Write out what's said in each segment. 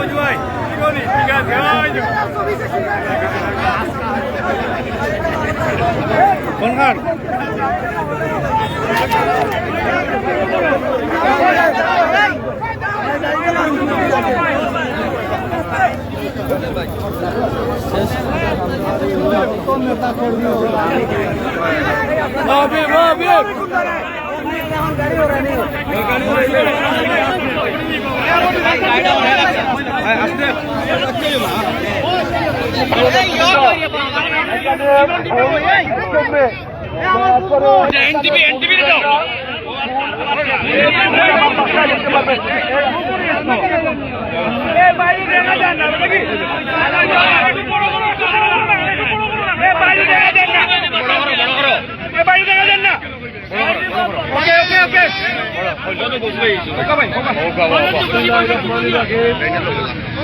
কোনখান NTV NTV দাও ওকে ওকে ওকে বিসমুল্লাহ রহমান রাহিম বাংলাদেশ জাতীয়তাবাদী দল সিলেট মহানগরীর নবগঠিত মহানগর বিএনপির বিভিন্ন পর্যায়ের নেতৃবৃন্দ আপনার সাংবাদিক হলে তো সাংবাদিক সুযোগ দরকার বিয়াল্লিশটি ওয়ার্ডের সাংবাদিক হলে সুযোগ তো কেউ আইতে পারেন না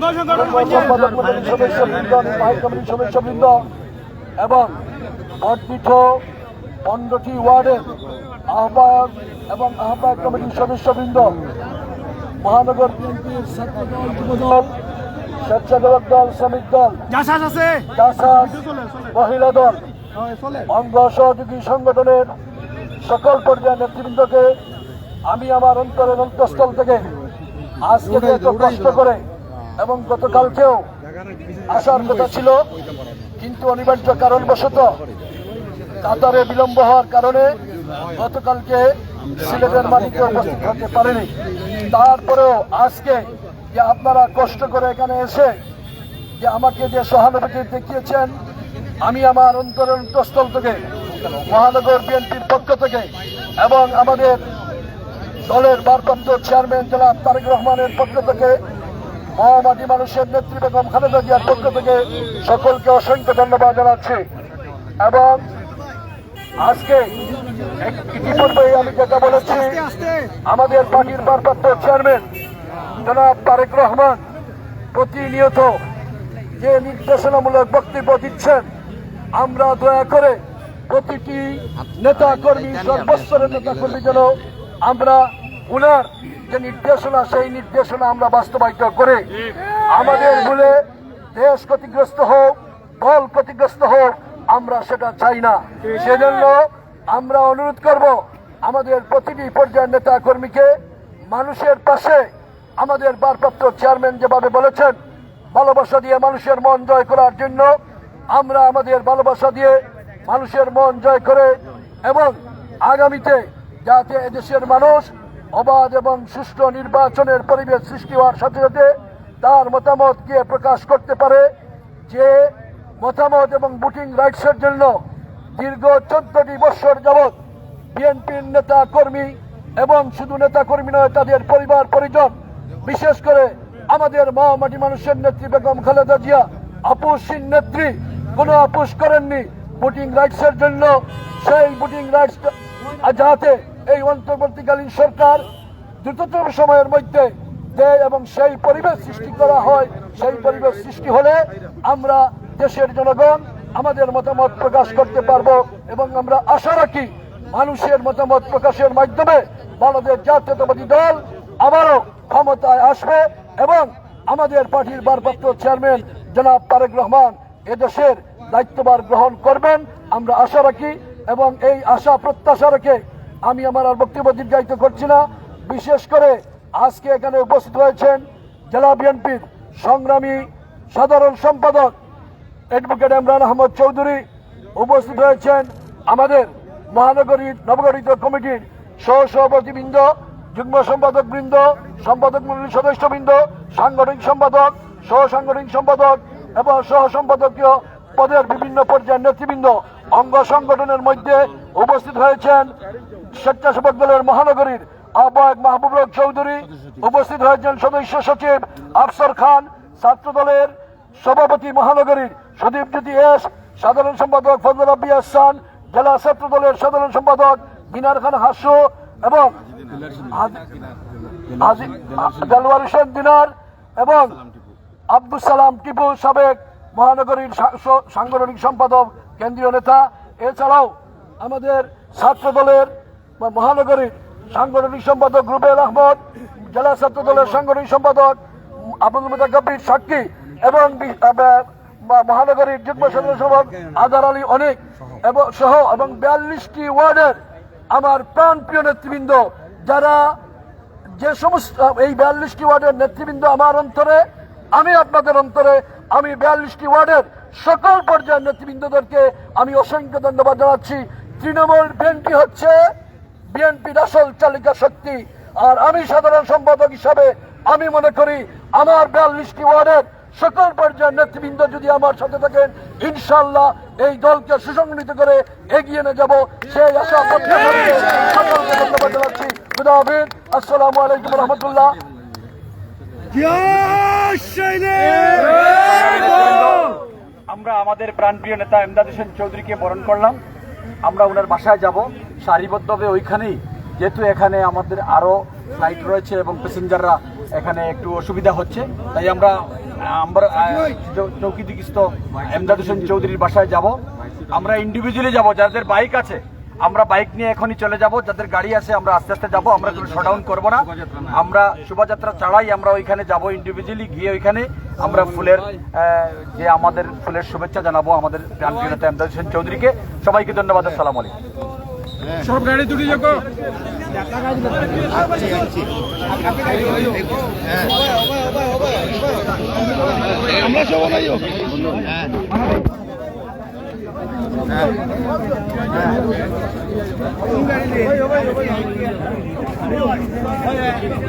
মন্ডলীর সদস্যবৃন্দ নির্বাহী কমিটির সদস্যবৃন্দ এবং বর্ধিত পনেরোটি ওয়ার্ডের আহ্বায়ক এবং আহ্বায়ক কমিটির সদস্যবৃন্দ মহানগর বিএনপির দল স্বেচ্ছাসেবক দল শ্রমিক দল মহিলা দল অঙ্গ সহযোগী সংগঠনের সকল পর্যায়ের নেতৃবৃন্দকে আমি আমার অন্তরের অন্তঃস্থল থেকে আজকে কষ্ট করে এবং গতকালকেও আসার কথা ছিল, কিন্তু অনিবার্য কারণবশত কাতারে বিলম্ব হওয়ার কারণে গতকালকে সিলেটের মাটিতে উপস্থিত হতে পারেনি। তারপরেও আজকে যে আপনারা কষ্ট করে এখানে এসে যে আমাকে যে সহানুভূতি দেখিয়েছেন, আমি আমার অন্তরের অন্তঃস্থল থেকে, মহানগর বিএনপির পক্ষ থেকে এবং আমাদের দলের ভারপ্রাপ্ত চেয়ারম্যান জনাব তারেক রহমানের পক্ষ থেকে মহামাটি মানুষের নেত্রী বেগম খালেদা জিয়ার পক্ষ থেকে সকলকে অসংখ্য ধন্যবাদ জানাচ্ছি। এবং আজকে ইতিপূর্বেই আমি যেটা বলেছি, আমাদের পার্টির ভারপ্রাপ্ত চেয়ারম্যান জনাব তারেক রহমান প্রতিনিয়ত যে নির্দেশনামূলক বক্তব্য দিচ্ছেন, আমরা দয়া করে প্রতিটি নেতা কর্মী সর্বস্তরের নেতা কর্মী যেন আমরা উনার যে নির্দেশনা সেই নির্দেশনা আমরা বাস্তবায়িত করে আমাদের ভুলে দেশ ক্ষতিগ্রস্ত হোক দল ক্ষতিগ্রস্ত হোক আমরা সেটা চাই না। সেজন্য আমরা অনুরোধ করব আমাদের প্রতিটি পর্যায়ের নেতা কর্মীকে মানুষের পাশে আমাদের ভারপ্রাপ্ত চেয়ারম্যান যেভাবে বলেছেন ভালোবাসা দিয়ে মানুষের মন জয় করার জন্য আমরা আমাদের ভালোবাসা দিয়ে মানুষের মন জয় করে এবং আগামীতে যাতে এদেশের মানুষ অবাধ এবং সুষ্ঠু নির্বাচনের পরিবেশ সৃষ্টি হওয়ার সাথে সাথে তার মতামত গিয়ে প্রকাশ করতে পারে, যে মতামত এবং ভোটিং রাইটসের জন্য দীর্ঘ চোদ্দটি বৎসর যাবৎ বিএনপির নেতা কর্মী এবং শুধু নেতা কর্মী নয়, তাদের পরিবার, পরিজন, বিশেষ করে আমাদের মা মাটি মানুষের নেত্রী বেগম খালেদা জিয়া আপুসীন নেত্রী, কোনো আপুস করেননি ভোটিং রাইটসের জন্য। সেই ভোটিং রাইটস যাতে এই অন্তর্বর্তীকালীন সরকার দ্রুততম সময়ের মধ্যে দেয় এবং সেই পরিবেশ সৃষ্টি করা হয়, সেই পরিবেশ সৃষ্টি হলে আমরা দেশের জনগণ আমাদের মতামত প্রকাশ করতে পারব এবং আমরা আশা রাখি মানুষের মতামত প্রকাশের মাধ্যমে বাংলাদেশ জাতীয়তাবাদী দল আবারও ক্ষমতায় আসবে এবং আমাদের পার্টির ভারপ্রাপ্ত চেয়ারম্যান জনাব তারেক রহমান এদেশের দায়িত্বভার গ্রহণ করবেন। আমরা আশা রাখি এবং এই আশা প্রত্যাশা রেখে আমি আমার আর বক্তব্য দীর্ঘায়িত করছি না। বিশেষ করে আজকে এখানে উপস্থিত হয়েছেন জেলা বিএনপির সংগ্রামী সাধারণ সম্পাদক অ্যাডভোকেট ইমরান আহমদ চৌধুরী, উপস্থিত হয়েছেন আমাদের মহানগরীর নবগঠিত কমিটির সহ সভাপতিবৃন্দ যুগ্ম সম্পাদক বৃন্দ সম্পাদক মন্ডলীর সদস্যবৃন্দ, সাংগঠনিক সম্পাদক সহ সাংগঠনিক সম্পাদক এবং সহ সম্পাদকীয় পদের বিভিন্ন পর্যায়ের নেতৃবৃন্দ অঙ্গ সংগঠনের মধ্যে উপস্থিত হয়েছেন স্বেচ্ছাসেবক দলের মহানগরীর আহ্বায়ক মাহবুব রক চৌধুরী উপস্থিত হয়েছেন সদস্য সচিব আফসর খান ছাত্র দলের সভাপতি মহানগরীর সুদীপ জ্যোতি এস সাধারণ সম্পাদক ফজল রাব্বি আহসান জেলা ছাত্র দলের সাধারণ সম্পাদক মিনার খান হাসু এবং দিনার এবং আব্দুল সালাম টিপু সাবেক মহানগরীর সাংগঠনিক সম্পাদক, কেন্দ্রীয় নেতা, এছাড়াও আমাদের ছাত্র দলের বা মহানগরীর সাংগঠনিক সম্পাদক রুবেল আহমদ, জেলা ছাত্র দলের সাংগঠনিক সম্পাদক আবুল মুতাকাব্বির সাক্ষী এবং মহানগরীর যুগ্ম সাধারণ সম্পাদক আদার আলী অনেক এবং সহ এবং বিয়াল্লিশটি ওয়ার্ডের আমার প্রাণ প্রিয় নেতৃবৃন্দ, যারা যে সমস্ত, এই বিয়াল্লিশটি ওয়ার্ডের নেতৃবৃন্দ আমার অন্তরে আমি আপনাদের অন্তরে, আমি বিয়াল্লিশটি ওয়ার্ডের সকল পর্যায়ের নেতৃবৃন্দদেরকে আমি অসংখ্য ধন্যবাদ জানাচ্ছি। তৃণমূল বিএনপি হচ্ছে বিএনপির আসল চালিকা শক্তি। আর আমি সাধারণ সম্পাদক হিসাবে আমি মনে করি, আমার বিয়াল্লিশটি ওয়ার্ডের সকল পর্যায়ের নেতৃবৃন্দ যদি আমার সাথে থাকেন ইনশাল্লাহ এই দলকে সুসংগঠিত করে এগিয়ে নিয়ে যাব। সেই আশা ধন্যবাদ জানাচ্ছি। আসসালামু আলাইকুম রহমতুল্লাহ। আমরা আমাদের প্রাণপ্রিয় নেতা এমদাদ হোসেন চৌধুরীকে বরণ করলাম। আমরা ওনার বাসায় যাব। সারিবদ্ধভাবে ওইখানেই, যেহেতু এখানে আমাদের আরও ফ্লাইট রয়েছে এবং প্যাসেঞ্জাররা এখানে একটু অসুবিধা হচ্ছে, তাই আমরা আমরা এমদাদ হোসেন চৌধুরীর বাসায় যাব। আমরা ইন্ডিভিজুয়ালি যাব, যাদের বাইক আছে। আমরা বাইক নিয়ে এখনই চলে যাব যাদের গাড়ি আছে আমরা আস্তে আস্তে যাব আমরা কোনো শোডাউন করব না। আমরা শোভাযাত্রা ছাড়াই আমরা ওইখানে যাব ইন্ডিভিজুয়ালি গিয়ে ওইখানে আমরা ফুলের যে আমাদের ফুলের শুভেচ্ছা জানাব আমাদের প্রাণপ্রিয় নেতা এমদাদ হোসেন চৌধুরীকে। সবাইকে ধন্যবাদ আসসালাম আলাইকুম। সব গাড়ি দুটি আমরা সব নাই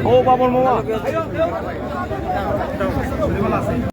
ও বাবর মামা।